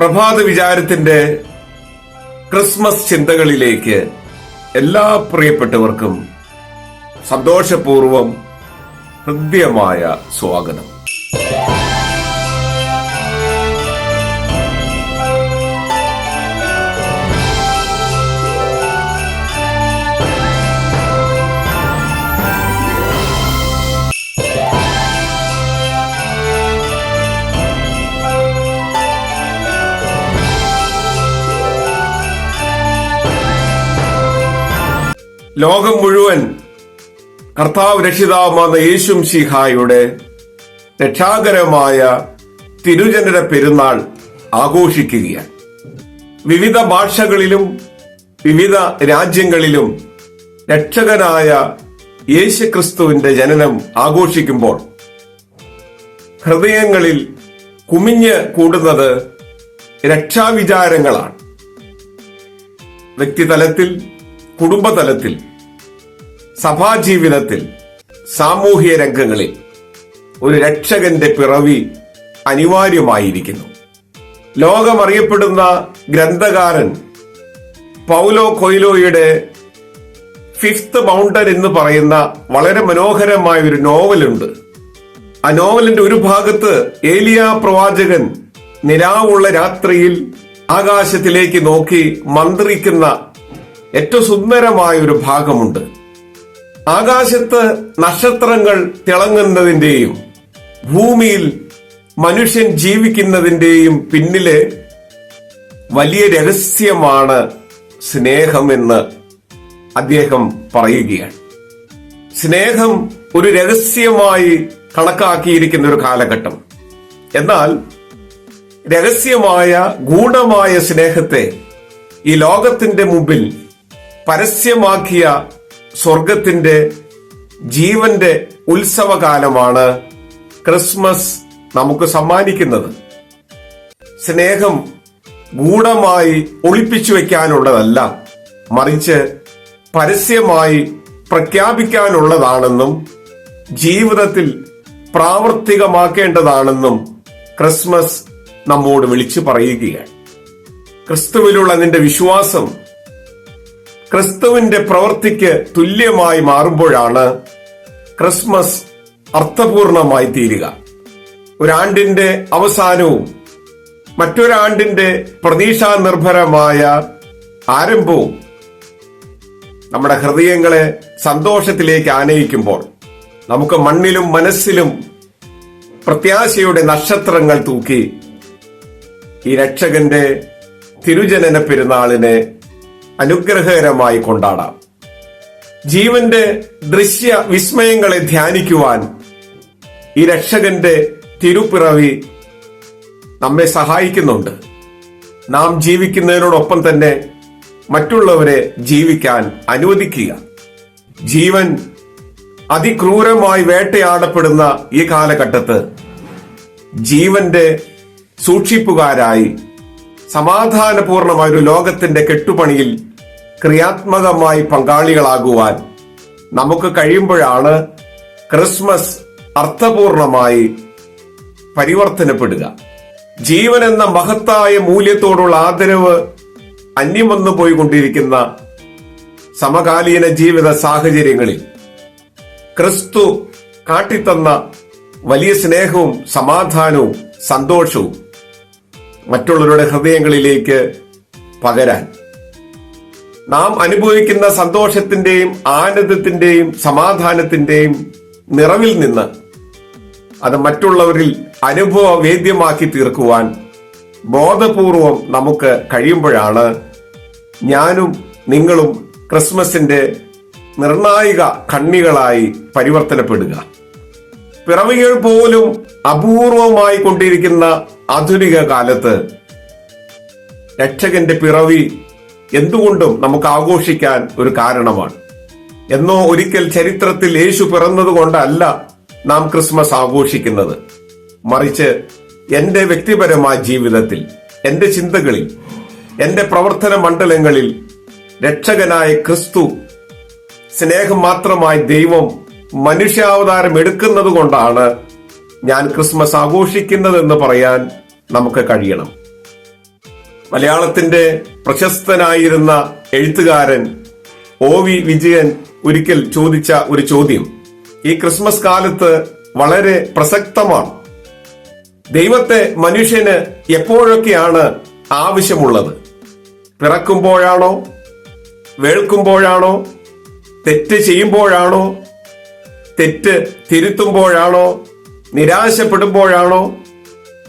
പ്രഭാത വിചാരത്തിന്റെ ക്രിസ്മസ് ചിന്തകളിലേക്ക് എല്ലാ പ്രിയപ്പെട്ടവർക്കും സന്തോഷപൂർവം ഹൃദ്യമായ സ്വാഗതം. ലോകം മുഴുവൻ കർത്താവ് രക്ഷിതാവുമാകുന്ന യേശു ശിഹായുടെ രക്ഷാകരമായ തിരുജനര പെരുന്നാൾ ആഘോഷിക്കുകയാണ്. വിവിധ ഭാഷകളിലും വിവിധ രാജ്യങ്ങളിലും രക്ഷകനായ യേശു ക്രിസ്തുവിന്റെ ജനനം ആഘോഷിക്കുമ്പോൾ ഹൃദയങ്ങളിൽ കുമിഞ്ഞ് കൂടുന്നത് രക്ഷാവിചാരങ്ങളാണ്. വ്യക്തിതലത്തിൽ കുടുംബതലത്തിൽ സഭാജീവിതത്തിൽ സാമൂഹ്യ രംഗങ്ങളിൽ ഒരു രക്ഷകന്റെ പിറവി അനിവാര്യമായിരിക്കുന്നു. ലോകമറിയപ്പെടുന്ന ഗ്രന്ഥകാരൻ പൗലോ കൊയ്ലോയുടെ ഫിഫ്ത്ത് മൗണ്ടൻ എന്ന് പറയുന്ന വളരെ മനോഹരമായ ഒരു നോവലുണ്ട്. ആ നോവലിന്റെ ഒരു ഭാഗത്ത് ഏലിയ പ്രവാചകൻ നിലാവുള്ള രാത്രിയിൽ ആകാശത്തിലേക്ക് നോക്കി മന്ത്രിക്കുന്ന ഏറ്റവും സുന്ദരമായ ഒരു ഭാഗമുണ്ട്. ആകാശത്ത് നക്ഷത്രങ്ങൾ തിളങ്ങുന്നതിന്റെയും ഭൂമിയിൽ മനുഷ്യൻ ജീവിക്കുന്നതിന്റെയും പിന്നിലെ വലിയ രഹസ്യമാണ് സ്നേഹമെന്ന് അദ്ദേഹം പറയുകയാണ്. സ്നേഹം ഒരു രഹസ്യമായി കണക്കാക്കിയിരിക്കുന്ന ഒരു കാലഘട്ടം. എന്നാൽ രഹസ്യമായ ഗൂഢമായ സ്നേഹത്തെ ഈ ലോകത്തിന്റെ മുമ്പിൽ പരസ്യമാക്കിയ സ്വർഗത്തിന്റെ ജീവന്റെ ഉത്സവകാലമാണ് ക്രിസ്മസ് നമുക്ക് സമ്മാനിക്കുന്നത്. സ്നേഹം ഗൂഢമായി ഒളിപ്പിച്ചു വെക്കാനുള്ളതല്ല മറിച്ച് പരസ്യമായി പ്രഖ്യാപിക്കാനുള്ളതാണെന്നും ജീവിതത്തിൽ പ്രാവർത്തികമാക്കേണ്ടതാണെന്നും ക്രിസ്മസ് നമ്മോട് വിളിച്ചു പറയുകയാണ്. ക്രിസ്തുവിലുള്ള നിന്റെ വിശ്വാസം ക്രിസ്തുവിന്റെ പ്രവൃത്തിക്ക് തുല്യമായി മാറുമ്പോഴാണ് ക്രിസ്മസ് അർത്ഥപൂർണമായി തീരുക. ഒരാണ്ടിന്റെ അവസാനവും മറ്റൊരാണ്ടിന്റെ പ്രതീക്ഷാ നിർഭരമായ ആരംഭവും നമ്മുടെ ഹൃദയങ്ങളെ സന്തോഷത്തിലേക്ക് ആനയിക്കുമ്പോൾ നമുക്ക് മണ്ണിലും മനസ്സിലും പ്രത്യാശയുടെ നക്ഷത്രങ്ങൾ തൂക്കി ഈ രക്ഷകന്റെ തിരുജനന പെരുന്നാളിനെ അനുഗ്രഹകരമായി കൊണ്ടാടാം. ജീവന്റെ ദൃശ്യ വിസ്മയങ്ങളെ ധ്യാനിക്കുവാൻ ഈ രക്ഷകന്റെ തിരുപ്പിറവി നമ്മെ സഹായിക്കുന്നുണ്ട്. നാം ജീവിക്കുന്നതിനോടൊപ്പം തന്നെ മറ്റുള്ളവരെ ജീവിക്കാൻ അനുവദിക്കുക. ജീവൻ അതിക്രൂരമായി വേട്ടയാടപ്പെടുന്ന ഈ കാലഘട്ടത്ത് ജീവന്റെ സൂക്ഷിപ്പുകാരായി സമാധാനപൂർണമായ ഒരു ലോകത്തിന്റെ കെട്ടുപണിയിൽ ക്രിയാത്മകമായി പങ്കാളികളാകുവാൻ നമുക്ക് കഴിയുമ്പോഴാണ് ക്രിസ്മസ് അർത്ഥപൂർണമായി പരിവർത്തനപ്പെടുക. ജീവൻ എന്ന മഹത്തായ മൂല്യത്തോടുള്ള ആദരവ് അന്യം വന്നു പോയിക്കൊണ്ടിരിക്കുന്ന സമകാലീന ജീവിത സാഹചര്യങ്ങളിൽ ക്രിസ്തു കാട്ടിത്തന്ന വലിയ സ്നേഹവും സമാധാനവും സന്തോഷവും മറ്റുള്ളവരുടെ ഹൃദയങ്ങളിലേക്ക് പകരാൻ നാം അനുഭവിക്കുന്ന സന്തോഷത്തിന്റെയും ആനന്ദത്തിന്റെയും സമാധാനത്തിന്റെയും നിറവിൽ നിന്ന് അത് മറ്റുള്ളവരിൽ അനുഭവ വേദ്യമാക്കി തീർക്കുവാൻ ബോധപൂർവം നമുക്ക് കഴിയുമ്പോഴാണ് ഞാനും നിങ്ങളും ക്രിസ്മസിന്റെ നിർണായക കണ്ണികളായി പരിവർത്തനപ്പെടുക. പിറവികൾ പോലും അപൂർവമായി കൊണ്ടിരിക്കുന്ന ആധുനിക കാലത്ത് രക്ഷകന്റെ പിറവി എന്തുകൊണ്ടും നമുക്ക് ആഘോഷിക്കാൻ ഒരു കാരണമാണ്. എന്നോ ഒരിക്കൽ ചരിത്രത്തിൽ യേശു പിറന്നതുകൊണ്ടല്ല നാം ക്രിസ്മസ് ആഘോഷിക്കുന്നത്. മറിച്ച് എന്റെ വ്യക്തിപരമായ ജീവിതത്തിൽ എന്റെ ചിന്തകളിൽ എന്റെ പ്രവർത്തന മണ്ഡലങ്ങളിൽ രക്ഷകനായ ക്രിസ്തു സ്നേഹം മാത്രമായി ദൈവം മനുഷ്യാവതാരം എടുക്കുന്നത് കൊണ്ടാണ് ഞാൻ ക്രിസ്മസ് ആഘോഷിക്കുന്നതെന്ന് പറയാൻ നമുക്ക് കഴിയണം. മലയാളത്തിന്റെ പ്രശസ്തനായിരുന്ന എഴുത്തുകാരൻ ഒ വി വിജയൻ ഒരിക്കൽ ചോദിച്ച ഒരു ചോദ്യം. ഈ ക്രിസ്മസ് കാലത്ത് വളരെ പ്രസക്തമാണ്. ദൈവത്തെ മനുഷ്യന് എപ്പോഴൊക്കെയാണ് ആവശ്യമുള്ളത്? പിറക്കുമ്പോഴാണോ? വേൾക്കുമ്പോഴാണോ? തെറ്റ് ചെയ്യുമ്പോഴാണോ? തെറ്റ് തിരുത്തുമ്പോഴാണോ? നിരാശപ്പെടുമ്പോഴാണോ?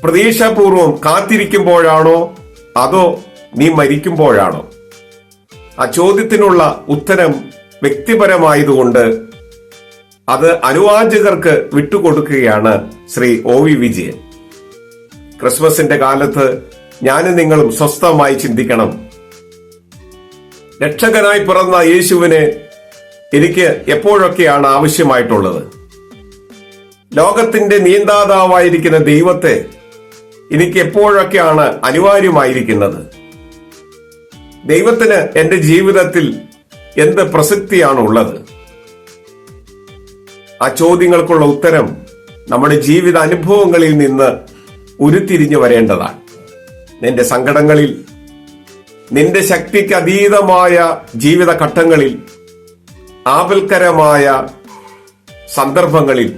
പ്രതീക്ഷാപൂർവം കാത്തിരിക്കുമ്പോഴാണോ? അതോ നീ മരിക്കുമ്പോഴാണോ? ആ ചോദ്യത്തിനുള്ള ഉത്തരം വ്യക്തിപരമായതുകൊണ്ട് അത് അനുവാചകർക്ക് വിട്ടുകൊടുക്കുകയാണ് ശ്രീ ഒ വി വിജയൻ. ക്രിസ്മസിന്റെ കാലത്ത് ഞാനും നിങ്ങളും സ്വസ്ഥമായി ചിന്തിക്കണം. രക്ഷകനായി പിറന്ന യേശുവിനെ എനിക്ക് എപ്പോഴൊക്കെയാണ് ആവശ്യമായിട്ടുള്ളത്? ലോകത്തിന്റെ നിയന്താതാവായിരിക്കുന്ന ദൈവത്തെ എനിക്ക് എപ്പോഴൊക്കെയാണ് അനിവാര്യമായിരിക്കുന്നത്? ദൈവത്തിന് എന്റെ ജീവിതത്തിൽ എന്ത് പ്രസക്തിയാണ് ഉള്ളത് ആ ചോദ്യങ്ങൾക്കുള്ള ഉത്തരം നമ്മുടെ ജീവിത അനുഭവങ്ങളിൽ നിന്ന് ഉരുത്തിരിഞ്ഞു വരേണ്ടതാണ്. നിന്റെ സങ്കടങ്ങളിൽ നിന്റെ ശക്തിക്ക് അതീതമായ ജീവിതഘട്ടങ്ങളിൽ ആപൽക്കരമായ സന്ദർഭങ്ങളിൽ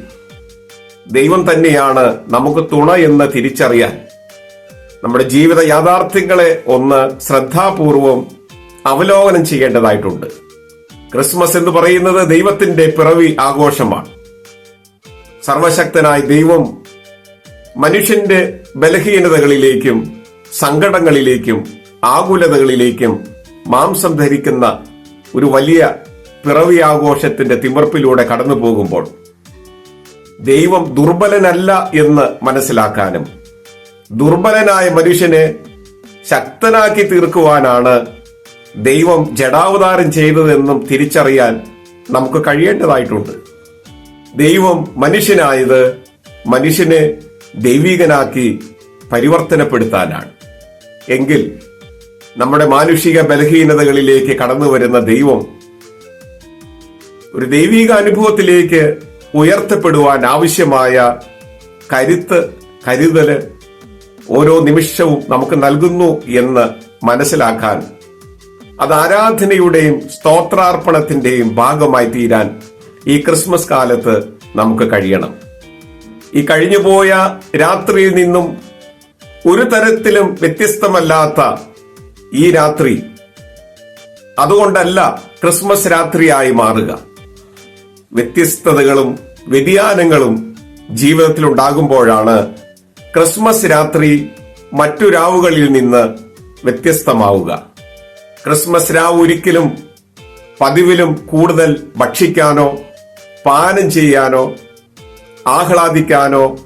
ദൈവം തന്നെയാണ് നമുക്ക് തുണ എന്ന് തിരിച്ചറിയാൻ. നമ്മുടെ ജീവിത യാഥാർത്ഥ്യങ്ങളെ ഒന്ന് ശ്രദ്ധാപൂർവം അവലോകനം ചെയ്യേണ്ടതായിട്ടുണ്ട്. ക്രിസ്മസ് എന്ന് പറയുന്നത് ദൈവത്തിന്റെ പിറവി ആഘോഷമാണ്. സർവശക്തനായ ദൈവം മനുഷ്യന്റെ ബലഹീനതകളിലേക്കും സങ്കടങ്ങളിലേക്കും ആകുലതകളിലേക്കും മാംസം ധരിക്കുന്ന ഒരു വലിയ പിറവി ആഘോഷത്തിന്റെ തിമർപ്പിലൂടെ കടന്നു പോകുമ്പോൾ ദൈവം ദുർബലനല്ല എന്ന് മനസ്സിലാക്കാനും ദുർബലനായ മനുഷ്യനെ ശക്തനാക്കി തീർക്കുവാനാണ് ദൈവം ജഡാവതാരം ചെയ്തതെന്നും തിരിച്ചറിയാൻ നമുക്ക് കഴിയേണ്ടതായിട്ടുണ്ട്. ദൈവം മനുഷ്യനായത് മനുഷ്യനെ ദൈവികനാക്കി പരിവർത്തനപ്പെടുത്താനാണ്. എങ്കിൽ നമ്മുടെ മാനുഷിക ബലഹീനതകളിലേക്ക് കടന്നു വരുന്ന ദൈവം ഒരു ദൈവിക അനുഭവത്തിലേക്ക് ഉയർത്തപ്പെടുവാൻ ആവശ്യമായ കരുത്ത് കരുതൽ ഓരോ നിമിഷവും നമുക്ക് നൽകുന്നു എന്ന് മനസ്സിലാക്കാൻ അത് ആരാധനയുടെയും സ്തോത്രാർപ്പണത്തിന്റെയും ഭാഗമായി തീരാൻ ഈ ക്രിസ്മസ് കാലത്ത് നമുക്ക് കഴിയണം. ഈ കഴിഞ്ഞുപോയ രാത്രിയിൽ നിന്നും ഒരു തരത്തിലും വ്യത്യസ്തമല്ലാത്ത ഈ രാത്രി അതുകൊണ്ടല്ല ക്രിസ്മസ് രാത്രിയായി മാറുക. വ്യത്യസ്തതകളും വ്യതിയാനങ്ങളും ജീവിതത്തിൽ ഉണ്ടാകുമ്പോഴാണ് ക്രിസ്മസ് രാത്രി മറ്റു രാവുകളിൽ നിന്ന് വ്യത്യസ്തമാവുക. ക്രിസ്മസ് രാവ് ഒരിക്കലും പതിവിലും കൂടുതൽ ഭക്ഷിക്കാനോ പാനം ചെയ്യാനോ ആഹ്ലാദിക്കാനോ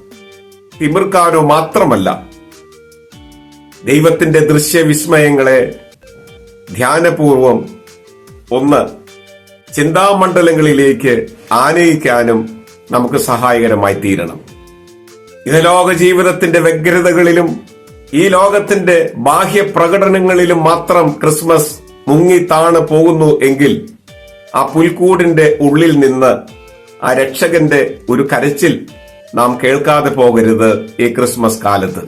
തിമിർക്കാനോ മാത്രമല്ല. ദൈവത്തിന്റെ ദൃശ്യവിസ്മയങ്ങളെ ധ്യാനപൂർവം ഒന്ന് ചിന്താമണ്ഡലങ്ങളിലേക്ക് ആനയിക്കാനും നമുക്ക് സഹായകരമായി തീരണം. ഇഹലോക ജീവിതത്തിന്റെ വ്യഗ്രതകളിലും ഈ ലോകത്തിന്റെ ബാഹ്യ പ്രകടനങ്ങളിലും മാത്രം ക്രിസ്മസ് മുങ്ങി താണു പോകുന്നു എങ്കിൽ ആ പുൽക്കൂടിന്റെ ഉള്ളിൽ നിന്ന് ആ രക്ഷകന്റെ ഒരു കരച്ചിൽ നാം കേൾക്കാതെ പോകരുത് ഈ ക്രിസ്മസ് കാലത്ത്.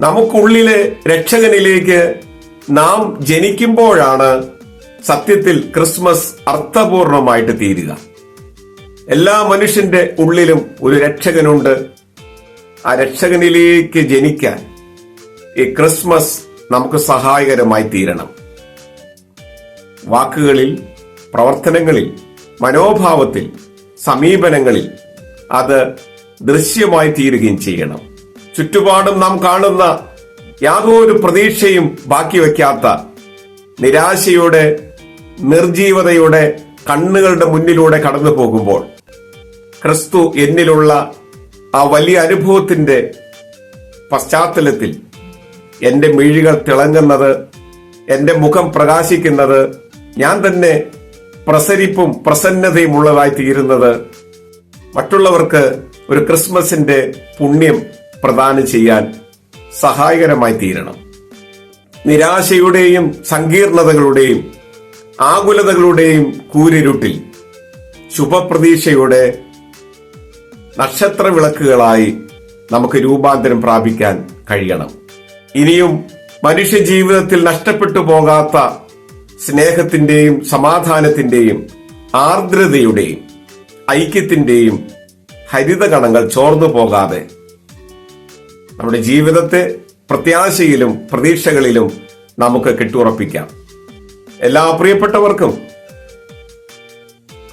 നമുക്കുള്ളിലെ രക്ഷകനിലേക്ക് നാം ജനിക്കുമ്പോഴാണ് സത്യത്തിൽ ക്രിസ്മസ് അർത്ഥപൂർണമായിട്ട് തീരുക. എല്ലാ മനുഷ്യന്റെ ഉള്ളിലും ഒരു രക്ഷകനുണ്ട്. ആ രക്ഷകനിലേക്ക് ജനിക്കാൻ ഈ ക്രിസ്മസ് നമുക്ക് സഹായകരമായി തീരണം. വാക്കുകളിൽ പ്രവർത്തനങ്ങളിൽ മനോഭാവത്തിൽ സമീപനങ്ങളിൽ അത് ദൃശ്യമായി തീരുകയും ചെയ്യണം. ചുറ്റുപാടും നാം കാണുന്ന യാതൊരു പ്രതീക്ഷയും ബാക്കി വയ്ക്കാത്ത നിരാശയുടെ നിർജീവതയുടെ കണ്ണുകളുടെ മുന്നിലൂടെ കടന്നു പോകുമ്പോൾ ക്രിസ്തു എന്നിലുള്ള ആ വലിയ അനുഭവത്തിന്റെ പശ്ചാത്തലത്തിൽ എന്റെ മിഴികൾ തിളങ്ങുന്നത് എന്റെ മുഖം പ്രകാശിക്കുന്നത് ഞാൻ തന്നെ പ്രസരിപ്പും പ്രസന്നതയും ഉള്ളതായി തീരുന്നത് മറ്റുള്ളവർക്ക് ഒരു ക്രിസ്മസിന്റെ പുണ്യം പ്രദാനം ചെയ്യാൻ സഹായകരമായി തീരണം. നിരാശയുടെയും സങ്കീർണതകളുടെയും ആകുലതകളുടെയും കൂരിരുട്ടിൽ ശുഭപ്രതീക്ഷയുടെ നക്ഷത്ര വിളക്കുകളായി നമുക്ക് രൂപാന്തരം പ്രാപിക്കാൻ കഴിയണം. ഇനിയും മനുഷ്യ ജീവിതത്തിൽ നഷ്ടപ്പെട്ടു പോകാത്ത സ്നേഹത്തിന്റെയും സമാധാനത്തിന്റെയും ആർദ്രതയുടെയും ഐക്യത്തിന്റെയും ഹരിതകണങ്ങൾ ചോർന്നു പോകാതെ നമ്മുടെ ജീവിതത്തെ പ്രത്യാശയിലും പ്രതീക്ഷകളിലും നമുക്ക് കെട്ടുറപ്പിക്കാം. എല്ലാ പ്രിയപ്പെട്ടവർക്കും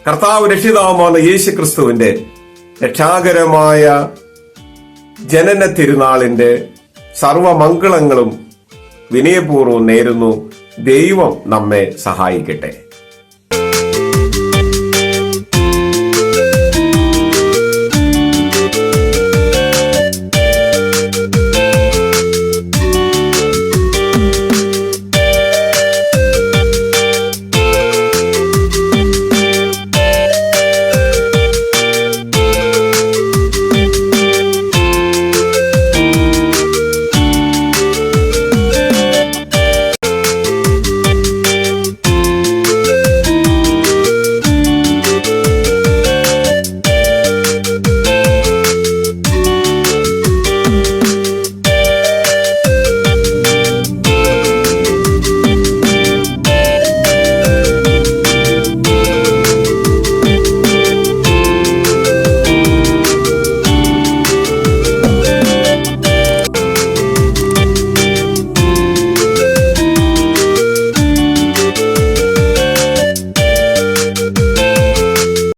കർത്താവ് രക്ഷിതാവുമാണ് യേശു ക്രിസ്തുവിന്റെ രക്ഷാകരമായ ജനന തിരുനാളിന്റെ സർവമംഗളങ്ങളും വിനയപൂർവം നേരുന്നു. ദൈവം നമ്മെ സഹായിക്കട്ടെ.